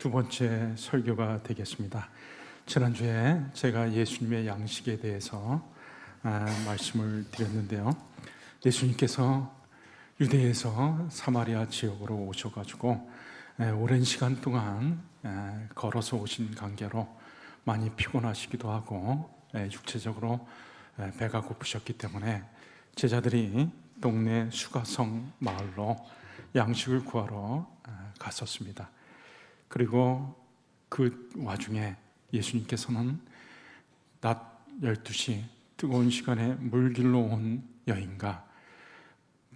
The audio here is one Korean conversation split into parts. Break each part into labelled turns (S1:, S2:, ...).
S1: 두 번째 설교가 되겠습니다. 지난주에 제가 예수님의 양식에 대해서 아, 말씀을 드렸는데요. 예수님께서 유대에서 사마리아 지역으로 오셔가지고 에, 오랜 시간 동안 에, 걸어서 오신 관계로 많이 피곤하시기도 하고 에, 육체적으로 에, 배가 고프셨기 때문에 제자들이 동네 수가성 마을로 양식을 구하러 아, 갔었습니다. 그리고 그 와중에 예수님께서는 낮 12시 뜨거운 시간에 물길로 온 여인과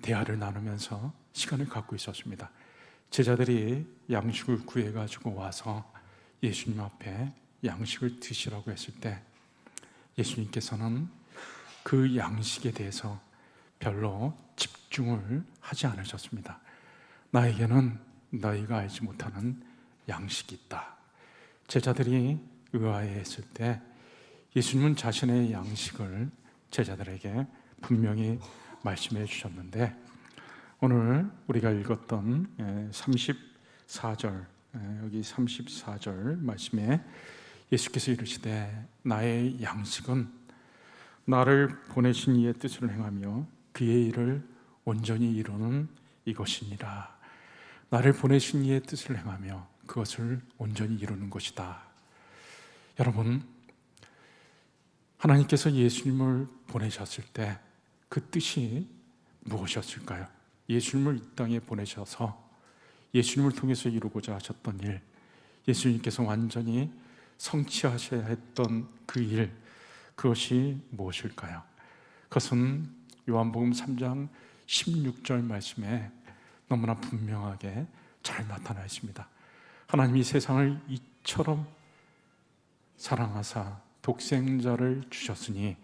S1: 대화를 나누면서 시간을 갖고 있었습니다. 제자들이 양식을 구해 가지고 와서 예수님 앞에 양식을 드시라고 했을 때 예수님께서는 그 양식에 대해서 별로 집중을 하지 않으셨습니다. 나에게는 너희가 알지 못하는 양식이 있다. 제자들이 의아해했을 때 예수님은 자신의 양식을 제자들에게 분명히 말씀해 주셨는데 오늘 우리가 읽었던 34절 여기 34절 말씀에 예수께서 이르시되 나의 양식은 나를 보내신 이의 뜻을 행하며 그의 일을 온전히 이루는 이것이니라 나를 보내신 이의 뜻을 행하며 그것을 온전히 이루는 것이다. 여러분, 하나님께서 예수님을 보내셨을 때 그 뜻이 무엇이었을까요? 예수님을 이 땅에 보내셔서 예수님을 통해서 이루고자 하셨던 일, 예수님께서 완전히 성취하셔야 했던 그 일, 그것이 무엇일까요? 그것은 요한복음 3장 16절 말씀에 너무나 분명하게 잘 나타나 있습니다. 하나님이 세상을 이처럼 사랑하사 독생자를 주셨으니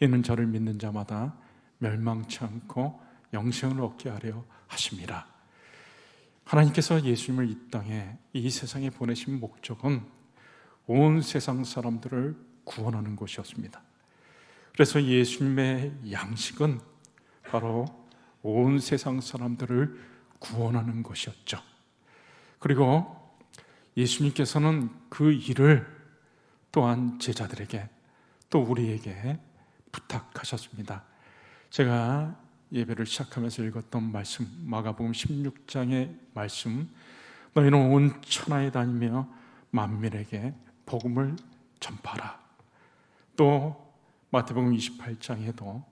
S1: 이는 저를 믿는 자마다 멸망치 않고 영생을 얻게 하려 하심이라. 하나님께서 예수님을 이 땅에 이 세상에 보내신 목적은 온 세상 사람들을 구원하는 것이었습니다. 그래서 예수님의 양식은 바로 온 세상 사람들을 구원하는 것이었죠. 그리고 예수님께서는 그 일을 또한 제자들에게 또 우리에게 부탁하셨습니다. 제가 예배를 시작하면서 읽었던 말씀, 마가복음 16장의 말씀, 너희는 온 천하에 다니며 만민에게 복음을 전파라. 또 마태복음 28장에도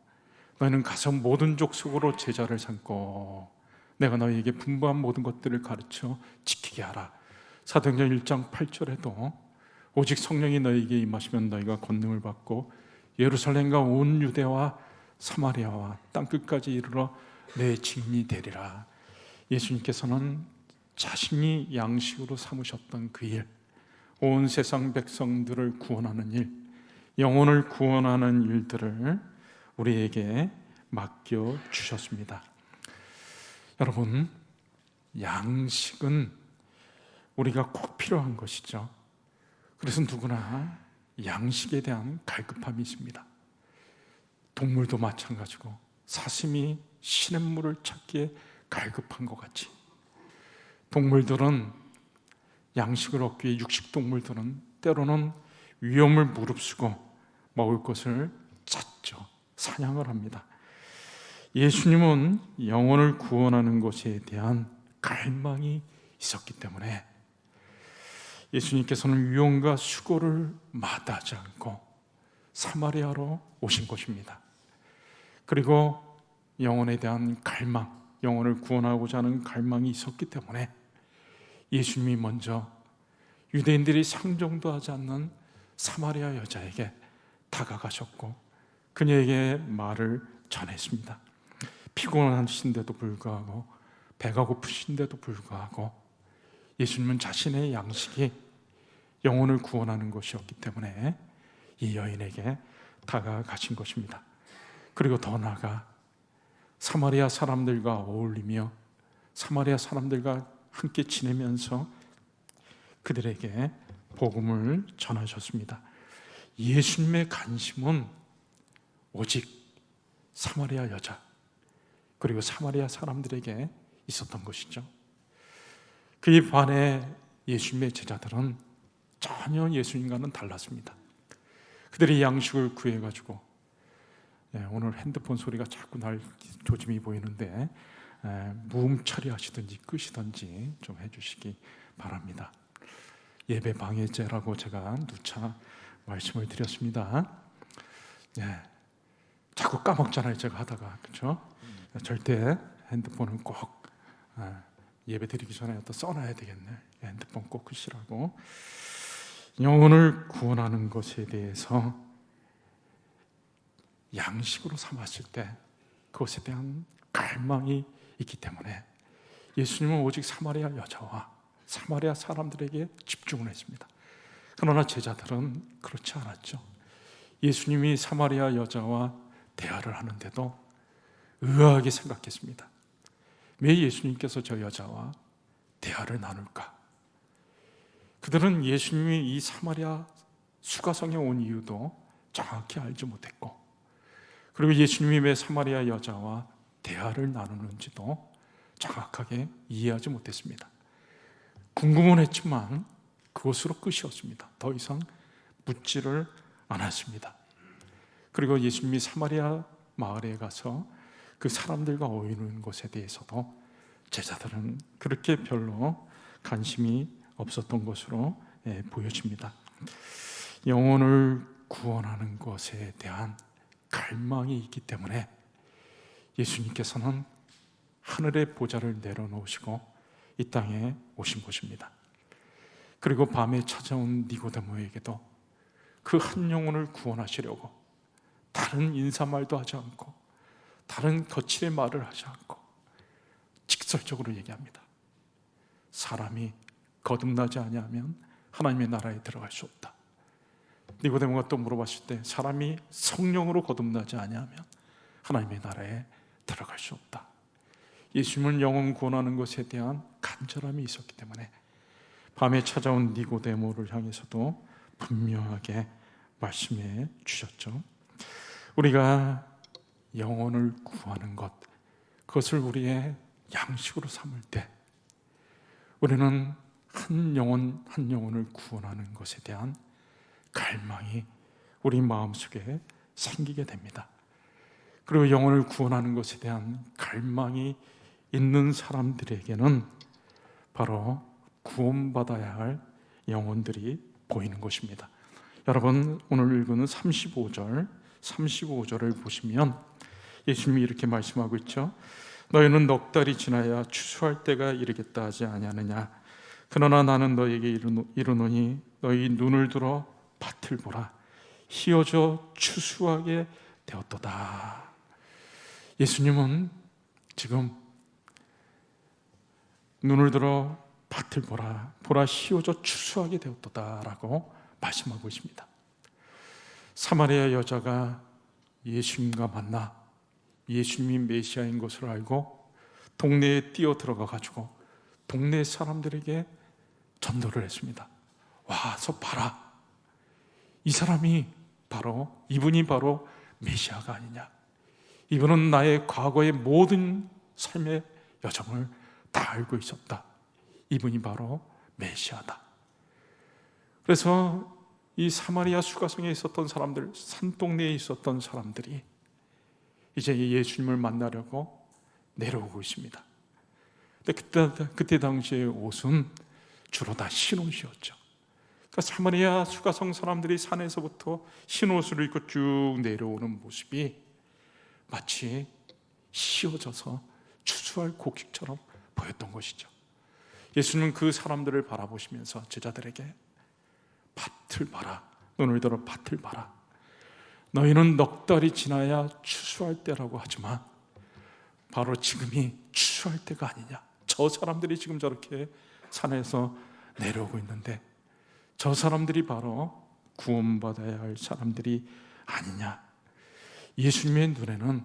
S1: 너희는 가서 모든 족속으로 제자를 삼고 내가 너희에게 분부한 모든 것들을 가르쳐 지키게 하라. 사도행전 1장 8절에도 오직 성령이 너희에게 임하시면 너희가 권능을 받고 예루살렘과 온 유대와 사마리아와 땅 끝까지 이르러 내 증인이 되리라. 예수님께서는 자신이 양식으로 삼으셨던 그 일, 온 세상 백성들을 구원하는 일, 영혼을 구원하는 일들을 우리에게 맡겨 주셨습니다. 여러분, 양식은 우리가 꼭 필요한 것이죠. 그래서 누구나 양식에 대한 갈급함이 있습니다. 동물도 마찬가지고 사슴이 시냇물을 찾기에 갈급한 것 같이 동물들은 양식을 얻기 위해 육식 동물들은 때로는 위험을 무릅쓰고 먹을 것을 찾죠. 사냥을 합니다. 예수님은 영혼을 구원하는 것에 대한 갈망이 있었기 때문에 예수님께서는 위험과 수고를 마다하지 않고 사마리아로 오신 것입니다. 그리고 영혼에 대한 갈망, 영혼을 구원하고자 하는 갈망이 있었기 때문에 예수님이 먼저 유대인들이 상종도 하지 않는 사마리아 여자에게 다가가셨고 그녀에게 말을 전했습니다. 피곤하신데도 불구하고 배가 고프신데도 불구하고 예수님은 자신의 양식이 영혼을 구원하는 것이었기 때문에 이 여인에게 다가가신 것입니다. 그리고 더 나아가 사마리아 사람들과 어울리며 사마리아 사람들과 함께 지내면서 그들에게 복음을 전하셨습니다. 예수님의 관심은 오직 사마리아 여자 그리고 사마리아 사람들에게 있었던 것이죠. 그에 반해 예수님의 제자들은 전혀 예수님과는 달랐습니다. 그들이 양식을 구해가지고 예, 오늘 핸드폰 소리가 자꾸 날 조짐이 보이는데 예, 무음 처리하시든지 끄시든지 좀 해주시기 바랍니다. 예배 방해죄라고 제가 누차 말씀을 드렸습니다. 예, 자꾸 까먹잖아요. 제가 하다가 그렇죠? 절대 핸드폰은 꼭 아, 예배 드리기 전에 또 써놔야 되겠네. 핸드폰 꼭 끄시라고. 영혼을 구원하는 것에 대해서 양식으로 삼았을 때 그것에 대한 갈망이 있기 때문에 예수님은 오직 사마리아 여자와 사마리아 사람들에게 집중을 했습니다. 그러나 제자들은 그렇지 않았죠. 예수님이 사마리아 여자와 대화를 하는데도 의아하게 생각했습니다. 왜 예수님께서 저 여자와 대화를 나눌까? 그들은 예수님이 이 사마리아 수가성에 온 이유도 정확히 알지 못했고, 그리고 예수님이 왜 사마리아 여자와 대화를 나누는지도 정확하게 이해하지 못했습니다. 궁금은 했지만 그것으로 끝이었습니다. 더 이상 묻지를 않았습니다. 그리고 예수님이 사마리아 마을에 가서 그 사람들과 어울리는 것에 대해서도 제자들은 그렇게 별로 관심이 없었던 것으로 예, 보여집니다. 영혼을 구원하는 것에 대한 갈망이 있기 때문에 예수님께서는 하늘의 보좌를 내려놓으시고 이 땅에 오신 것입니다. 그리고 밤에 찾아온 니고데모에게도 그 한 영혼을 구원하시려고 다른 인사말도 하지 않고 다른 거칠의 말을 하지 않고 직설적으로 얘기합니다. 사람이 거듭나지 아니하면 하나님의 나라에 들어갈 수 없다. 니고데모가 또 물어봤을 때 사람이 성령으로 거듭나지 아니하면 하나님의 나라에 들어갈 수 없다. 예수님은 영혼 구원하는 것에 대한 간절함이 있었기 때문에 밤에 찾아온 니고데모를 향해서도 분명하게 말씀해 주셨죠. 우리가 영혼을 구하는 것, 그것을 우리의 양식으로 삼을 때, 우리는 한 영혼 한 영혼을 구원하는 것에 대한 갈망이 우리 마음속에 생기게 됩니다. 그리고 영혼을 구원하는 것에 대한 갈망이 있는 사람들에게는 바로 구원받아야 할 영혼들이 보이는 것입니다. 여러분 오늘 읽은 35절 35절을 보시면 예수님이 이렇게 말씀하고 있죠. 너희는 넉 달이 지나야 추수할 때가 이르겠다 하지 아니하느냐. 그러나 나는 너에게 이르노니 너희 눈을 들어 밭을 보라. 희어져 추수하게 되었도다. 예수님은 지금 눈을 들어 밭을 보라. 보라 희어져 추수하게 되었도다라고 말씀하고 있습니다. 사마리아 여자가 예수님과 만나 예수님이 메시아인 것을 알고 동네에 뛰어 들어가 가지고 동네 사람들에게 전도를 했습니다. 와 서 봐라. 이 사람이 바로 이분이 바로 메시아가 아니냐. 이분은 나의 과거의 모든 삶의 여정을 다 알고 있었다. 이분이 바로 메시아다. 그래서 이 사마리아 수가성에 있었던 사람들, 산동네에 있었던 사람들이 이제 예수님을 만나려고 내려오고 있습니다. 그때, 그때 당시의 옷은 주로 다 흰옷이었죠. 그러니까 사마리아 수가성 사람들이 산에서부터 흰옷을 입고 쭉 내려오는 모습이 마치 씌어져서 추수할 곡식처럼 보였던 것이죠. 예수님은 그 사람들을 바라보시면서 제자들에게 밭을 봐라. 눈을 들어 밭을 봐라. 너희는 넉 달이 지나야 추수할 때라고 하지만 바로 지금이 추수할 때가 아니냐. 저 사람들이 지금 저렇게 산에서 내려오고 있는데 저 사람들이 바로 구원받아야 할 사람들이 아니냐. 예수님의 눈에는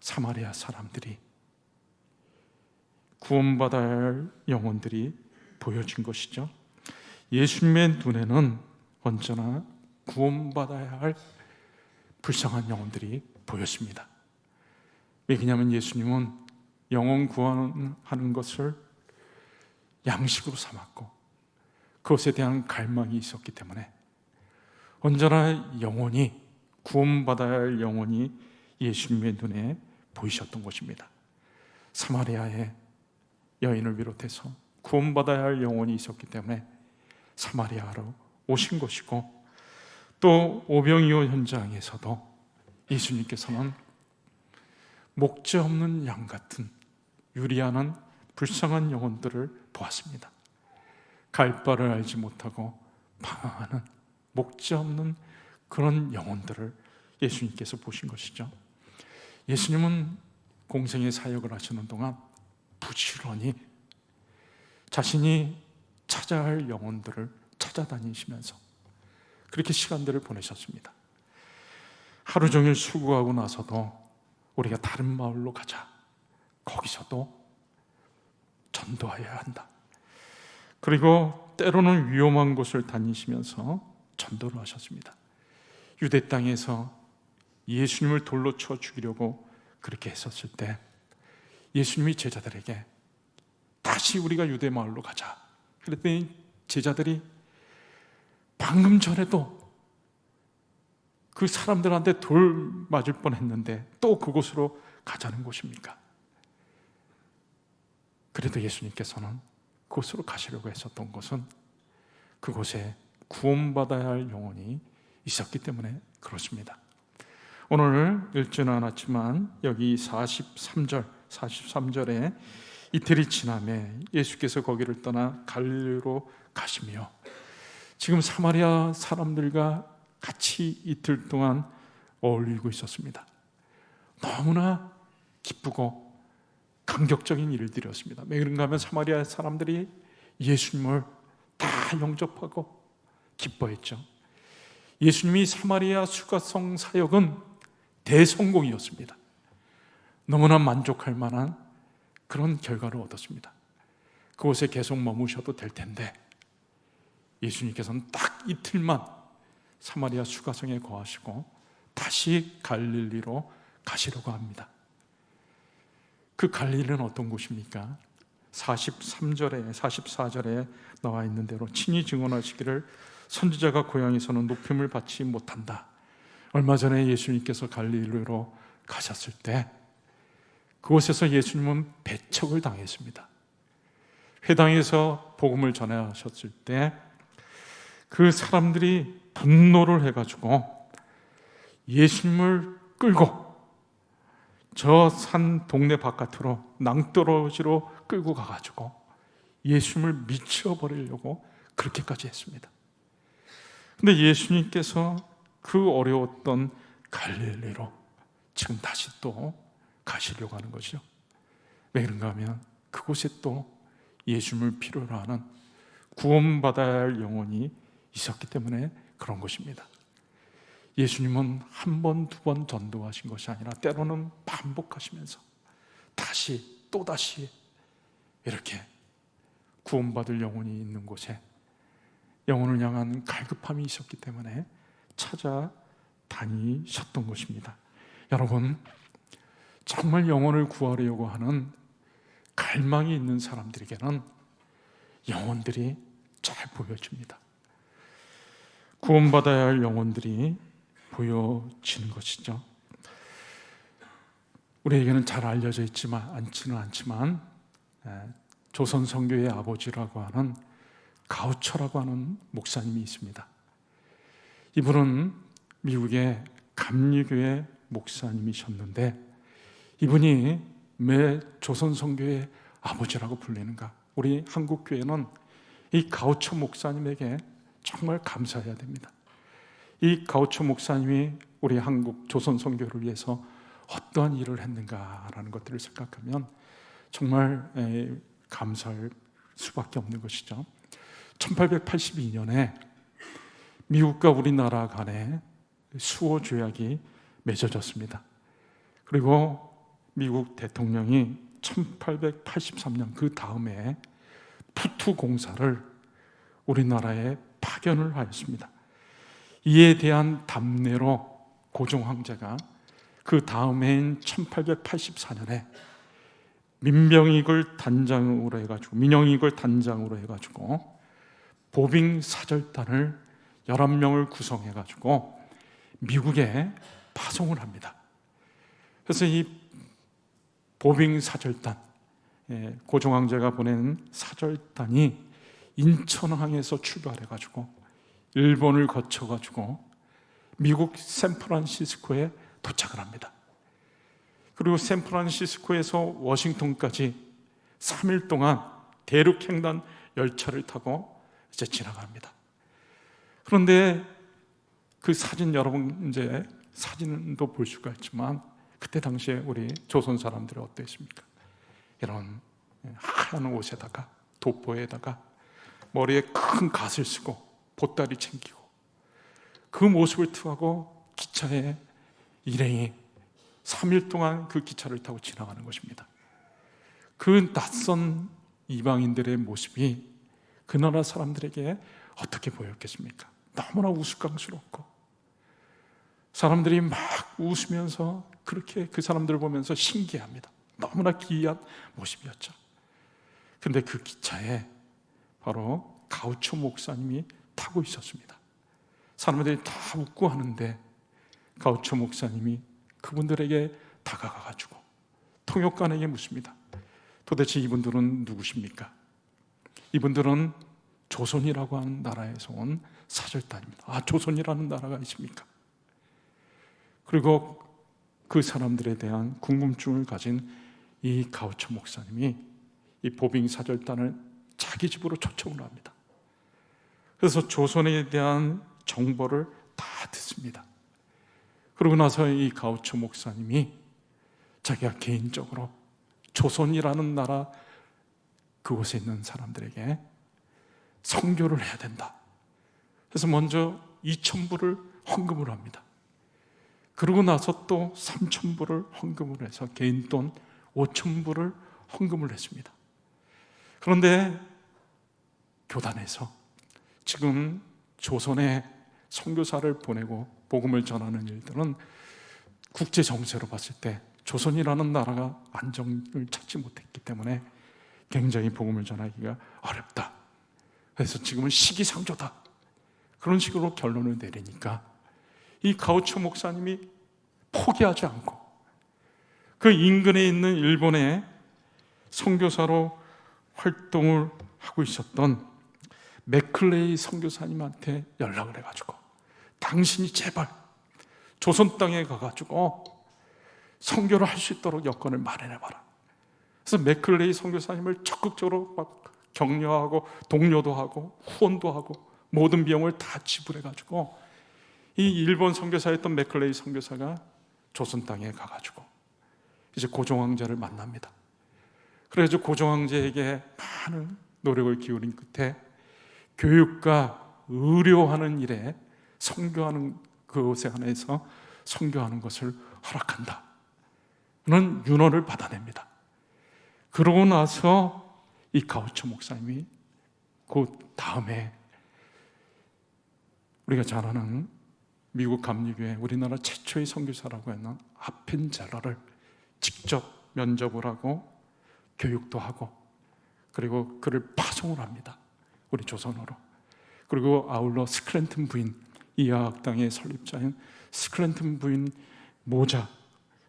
S1: 사마리아 사람들이 구원받아야 할 영혼들이 보여진 것이죠. 예수님의 눈에는 언제나 구원받아야 할 불쌍한 영혼들이 보였습니다. 왜냐하면 예수님은 영혼 구원하는 것을 양식으로 삼았고 그것에 대한 갈망이 있었기 때문에 언제나 영혼이 구원받아야 할 영혼이 예수님의 눈에 보이셨던 것입니다. 사마리아의 여인을 비롯해서 구원받아야 할 영혼이 있었기 때문에 사마리아로 오신 것이고 또 오병이어 현장에서도 예수님께서는 목재 없는 양 같은 유리하는 불쌍한 영혼들을 보았습니다. 갈 바를 알지 못하고 방황하는 목재 없는 그런 영혼들을 예수님께서 보신 것이죠. 예수님은 공생의 사역을 하시는 동안 부지런히 자신이 찾아야 할 영혼들을 찾아다니시면서 그렇게 시간들을 보내셨습니다. 하루 종일 수고하고 나서도 우리가 다른 마을로 가자. 거기서도 전도해야 한다. 그리고 때로는 위험한 곳을 다니시면서 전도를 하셨습니다. 유대 땅에서 예수님을 돌로 쳐 죽이려고 그렇게 했었을 때 예수님이 제자들에게 다시 우리가 유대 마을로 가자. 그랬더니 제자들이 방금 전에도 그 사람들한테 돌 맞을 뻔 했는데 또 그곳으로 가자는 곳입니까? 그래도 예수님께서는 그곳으로 가시려고 했었던 것은 그곳에 구원받아야 할 영혼이 있었기 때문에 그렇습니다. 오늘 읽지는 않았지만 여기 43절, 43절에 이틀이 지남에 예수께서 거기를 떠나 갈리로 가시며 지금 사마리아 사람들과 같이 이틀 동안 어울리고 있었습니다. 너무나 기쁘고 감격적인 일들이었습니다. 왜 그런가 하면 사마리아 사람들이 예수님을 다 영접하고 기뻐했죠. 예수님이 사마리아 수가성 사역은 대성공이었습니다. 너무나 만족할 만한 그런 결과를 얻었습니다. 그곳에 계속 머무셔도 될 텐데 예수님께서는 딱 이틀만 사마리아 수가성에 거하시고 다시 갈릴리로 가시려고 합니다. 그 갈릴리는 어떤 곳입니까? 43절에 44절에 나와 있는 대로 친히 증언하시기를 선지자가 고향에서는 높임을 받지 못한다. 얼마 전에 예수님께서 갈릴리로 가셨을 때 그곳에서 예수님은 배척을 당했습니다. 회당에서 복음을 전하셨을 때 그 사람들이 분노를 해가지고 예수님을 끌고 저 산 동네 바깥으로 낭떠러지로 끌고 가가지고 예수님을 미쳐버리려고 그렇게까지 했습니다. 근데 예수님께서 그 어려웠던 갈릴리로 지금 다시 또 가시려고 하는 거죠. 왜 그런가 하면 그곳에 또 예수님을 필요로 하는 구원받아야 할 영혼이 있었기 때문에 그런 것입니다. 예수님은 한 번, 두 번 전도하신 것이 아니라 때로는 반복하시면서 다시 또 다시 이렇게 구원받을 영혼이 있는 곳에 영혼을 향한 갈급함이 있었기 때문에 찾아다니셨던 것입니다. 여러분, 정말 영혼을 구하려고 하는 갈망이 있는 사람들에게는 영혼들이 잘 보여집니다. 구원받아야 할 영혼들이 보여지는 것이죠. 우리에게는 잘 알려져 있지만 않지는 않지만 조선 성교의 아버지라고 하는 가우처라고 하는 목사님이 있습니다. 이분은 미국의 감리교회 목사님이셨는데 이분이 매 조선 성교의 아버지라고 불리는가? 우리 한국 교회는 이 가우처 목사님에게 정말 감사해야 됩니다. 이 가우처 목사님이 우리 한국 조선 성교를 위해서 어떠한 일을 했는가라는 것들을 생각하면 정말 감사할 수밖에 없는 것이죠. 1882년에 미국과 우리나라 간에 수호 조약이 맺어졌습니다. 그리고 미국 대통령이 1883년 그 다음에 푸투 공사를 우리나라에 파견을 하였습니다. 이에 대한 답례로 고종 황제가 그 다음해인 1884년에 민병익을 단장으로 해가지고 민영익을 단장으로 해가지고 보빙 사절단을 11명을 구성해 가지고 미국에 파송을 합니다. 그래서 이 보빙 사절단 예, 고종 황제가 보낸 사절단이 인천항에서 출발해 가지고 일본을 거쳐 가지고 미국 샌프란시스코에 도착을 합니다. 그리고 샌프란시스코에서 워싱턴까지 3일 동안 대륙 횡단 열차를 타고 이제 지나갑니다. 그런데 그 사진 여러분 이제 사진도 볼 수가 있지만 그때 당시에 우리 조선 사람들이 어땠습니까? 이런 하얀 옷에다가 도포에다가 머리에 큰 갓을 쓰고 보따리 챙기고 그 모습을 투하고 기차에 일행이 3일 동안 그 기차를 타고 지나가는 것입니다. 그 낯선 이방인들의 모습이 그 나라 사람들에게 어떻게 보였겠습니까? 너무나 우스꽝스럽고 사람들이 막 웃으면서 그렇게 그 사람들을 보면서 신기합니다. 너무나 기이한 모습이었죠. 근데 그 기차에 바로 가우초 목사님이 타고 있었습니다. 사람들이 다 웃고 하는데 가우초 목사님이 그분들에게 다가가 가지고 통역관에게 묻습니다. 도대체 이분들은 누구십니까? 이분들은 조선이라고 하는 나라에서 온 사절단입니다. 아, 조선이라는 나라가 있습니까? 그리고 그 사람들에 대한 궁금증을 가진 이 가우처 목사님이 이 보빙 사절단을 자기 집으로 초청을 합니다. 그래서 조선에 대한 정보를 다 듣습니다. 그러고 나서 이 가우처 목사님이 자기가 개인적으로 조선이라는 나라 그곳에 있는 사람들에게 성교를 해야 된다. 그래서 먼저 2천불을 헌금을 합니다. 그러고 나서 또 3천불을 헌금을 해서 개인 돈 5천불을 헌금을 했습니다. 그런데 교단에서 지금 조선에 선교사를 보내고 복음을 전하는 일들은 국제 정세로 봤을 때 조선이라는 나라가 안정을 찾지 못했기 때문에 굉장히 복음을 전하기가 어렵다. 그래서 지금은 시기상조다. 그런 식으로 결론을 내리니까 이 가우초 목사님이 포기하지 않고 그 인근에 있는 일본의 선교사로 활동을 하고 있었던 맥클레이 선교사님한테 연락을 해가지고 당신이 제발 조선 땅에 가가지고 선교를 할 수 있도록 여건을 마련해봐라. 그래서 맥클레이 선교사님을 적극적으로 막 격려하고 동료도 하고 후원도 하고 모든 비용을 다 지불해가지고 이 일본 선교사였던 맥클레이 선교사가 조선 땅에 가가지고 이제 고종 황제를 만납니다. 그래서 고종 황제에게 많은 노력을 기울인 끝에 교육과 의료하는 일에 선교하는 그곳에 한해서 선교하는 것을 허락한다. 는 윤호를 받아냅니다. 그러고 나서 이 가우처 목사님이 그 다음에 우리가 잘 아는 미국 감리교회 우리나라 최초의 선교사라고 했는 아펜젤러를 직접 면접을 하고 교육도 하고 그리고 그를 파송을 합니다. 우리 조선어로. 그리고 아울러 스클렌튼 부인 이하학당의 설립자인 스클렌튼 부인 모자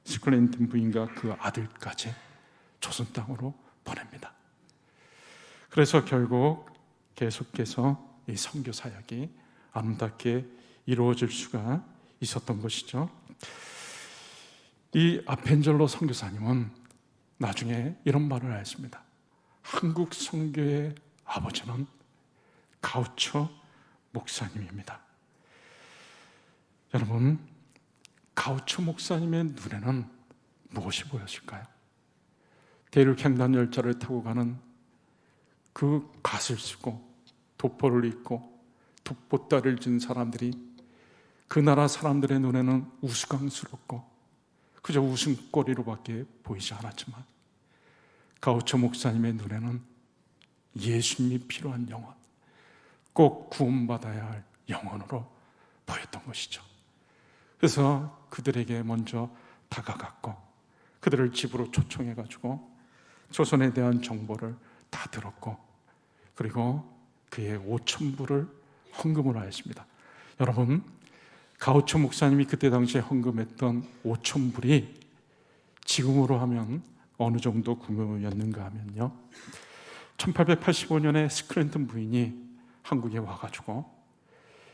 S1: 스클렌튼 부인과 그 아들까지 조선 땅으로 보냅니다. 그래서 결국 계속해서 이 선교 사역이 아름답게 이루어질 수가 있었던 것이죠. 이 아펜젤로 선교사님은 나중에 이런 말을 했습니다. 한국 선교의 아버지는 가우처 목사님입니다. 여러분, 가우처 목사님의 눈에는 무엇이 보였을까요? 대륙 횡단 열차를 타고 가는 그 갓을 쓰고 도포를 입고 돋보따를 진 사람들이 그 나라 사람들의 눈에는 우스꽝스럽고 그저 웃음거리로밖에 보이지 않았지만 가우처 목사님의 눈에는 예수님이 필요한 영혼, 꼭 구원받아야 할 영혼으로 보였던 것이죠. 그래서 그들에게 먼저 다가갔고 그들을 집으로 초청해 가지고 조선에 대한 정보를 다 들었고 그리고 그의 5천 불을 헌금을 하였습니다. 여러분 가우초 목사님이 그때 당시에 헌금했던 5천 불이 지금으로 하면 어느 정도 규모였는가 하면요. 1885년에 스크랜턴 부인이 한국에 와가지고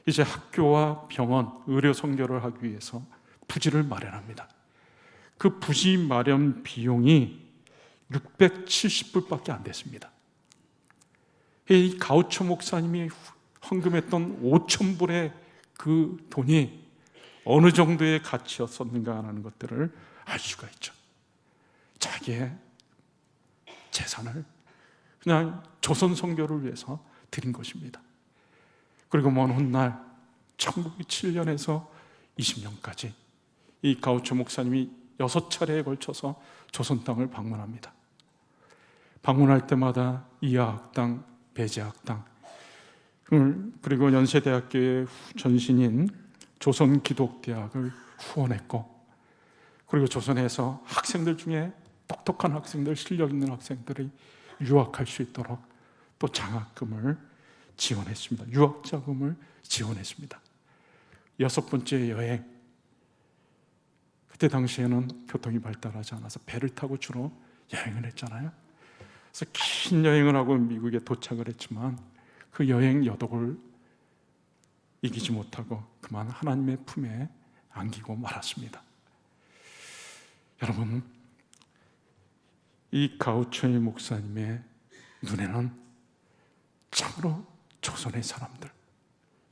S1: 이제 학교와 병원, 의료 선교를 하기 위해서 부지를 마련합니다. 그 부지 마련 비용이 670불밖에 안 됐습니다. 이 가우초 목사님이 헌금했던 5천 불의 그 돈이 어느 정도의 가치였었는가 하는 것들을 알 수가 있죠. 자기의 재산을 그냥 조선 선교를 위해서 드린 것입니다. 그리고 먼 훗날 1907년에서 20년까지 이 가우초 목사님이 여섯 차례에 걸쳐서 조선 땅을 방문합니다. 방문할 때마다 이하학당, 배제학당, 그리고 연세대학교의 전신인 조선기독대학을 후원했고, 그리고 조선에서 학생들 중에 똑똑한 학생들, 실력 있는 학생들이 유학할 수 있도록 또 장학금을 지원했습니다. 유학 자금을 지원했습니다. 여섯 번째 여행. 그때 당시에는 교통이 발달하지 않아서 배를 타고 주로 여행을 했잖아요. 그래서 긴 여행을 하고 미국에 도착을 했지만 그 여행 여독을 이기지 못하고 그만 하나님의 품에 안기고 말았습니다. 여러분, 이 가우초의 목사님의 눈에는 참으로 조선의 사람들,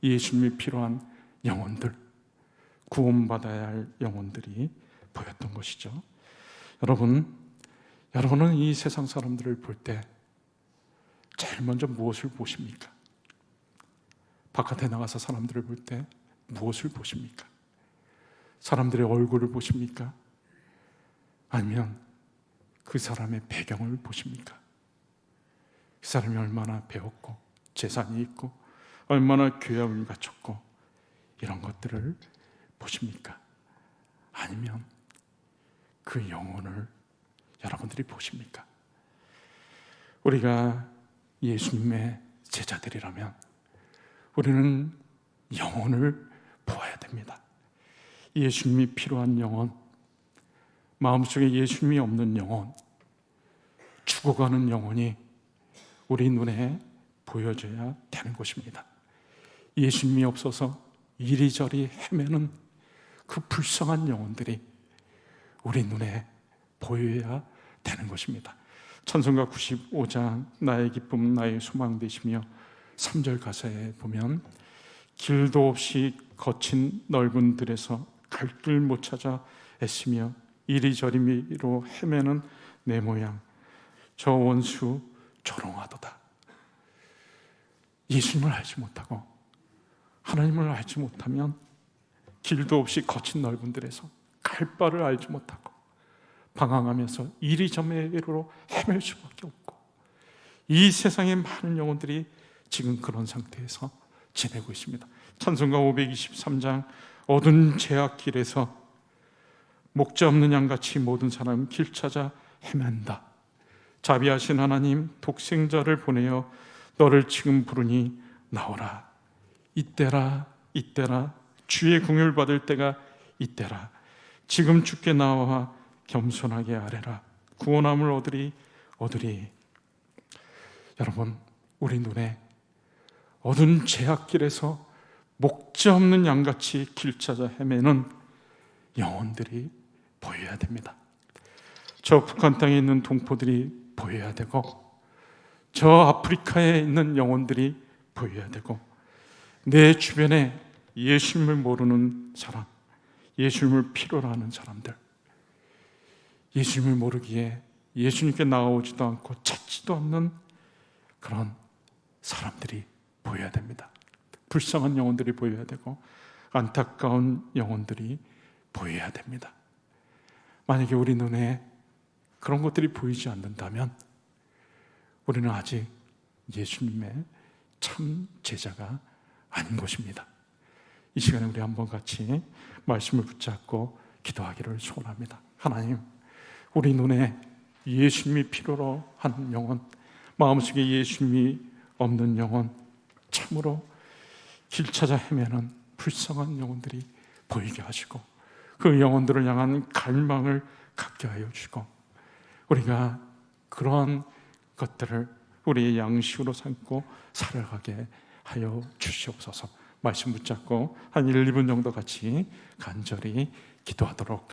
S1: 예수님이 필요한 영혼들, 구원받아야 할 영혼들이 보였던 것이죠. 여러분, 여러분은 이 세상 사람들을 볼 때 제일 먼저 무엇을 보십니까? 바깥에 나가서 사람들을 볼 때 무엇을 보십니까? 사람들의 얼굴을 보십니까? 아니면 그 사람의 배경을 보십니까? 그 사람이 얼마나 배웠고 재산이 있고 얼마나 교양을 갖췄고 이런 것들을 보십니까? 아니면 그 영혼을 여러분들이 보십니까? 우리가 예수님의 제자들이라면 우리는 영혼을 보아야 됩니다. 예수님이 필요한 영혼, 마음속에 예수님이 없는 영혼, 죽어가는 영혼이 우리 눈에 보여져야 되는 것입니다. 예수님이 없어서 이리저리 헤매는 그 불쌍한 영혼들이 우리 눈에 보여야 되는 것입니다. 찬송가 95장 나의 기쁨 나의 소망 되시며 3절 가사에 보면 길도 없이 거친 넓은 들에서 갈 길 못 찾아 애쓰며 이리저리로 헤매는 내 모양 저 원수 조롱하도다. 예수님을 알지 못하고 하나님을 알지 못하면 길도 없이 거친 넓은 들에서 갈 바를 알지 못하고 방황하면서 이리저리로 헤맬 수밖에 없고 이 세상의 많은 영혼들이 지금 그런 상태에서 지내고 있습니다. 찬송가 523장 어두운 제약길에서 목자 없는 양같이 모든 사람 길 찾아 헤맨다. 자비하신 하나님 독생자를 보내어 너를 지금 부르니 나오라. 이때라 이때라 주의 궁을 받을 때가 이때라. 지금 주께 나와 겸손하게 아뢰라. 구원함을 얻으리 얻으리. 여러분 우리 눈에 어두운 제약길에서 목자 없는 양같이 길 찾아 헤매는 영혼들이 보여야 됩니다. 저 북한 땅에 있는 동포들이 보여야 되고, 저 아프리카에 있는 영혼들이 보여야 되고, 내 주변에 예수님을 모르는 사람, 예수님을 필요로 하는 사람들, 예수님을 모르기에 예수님께 나오지도 않고 찾지도 않는 그런 사람들이 보여야 됩니다. 불쌍한 영혼들이 보여야 되고 안타까운 영혼들이 보여야 됩니다. 만약에 우리 눈에 그런 것들이 보이지 않는다면 우리는 아직 예수님의 참 제자가 아닌 것입니다. 이 시간에 우리 한번 같이 말씀을 붙잡고 기도하기를 소원합니다. 하나님, 우리 눈에 예수님이 필요로 하는 영혼, 마음속에 예수님이 없는 영혼, 참으로 길 찾아 헤매는 불쌍한 영혼들이 보이게 하시고 그 영혼들을 향한 갈망을 갖게 하여 주시고 우리가 그러한 것들을 우리의 양식으로 삼고 살아가게 하여 주시옵소서. 말씀 붙잡고 한 1, 2분 정도 같이 간절히 기도하도록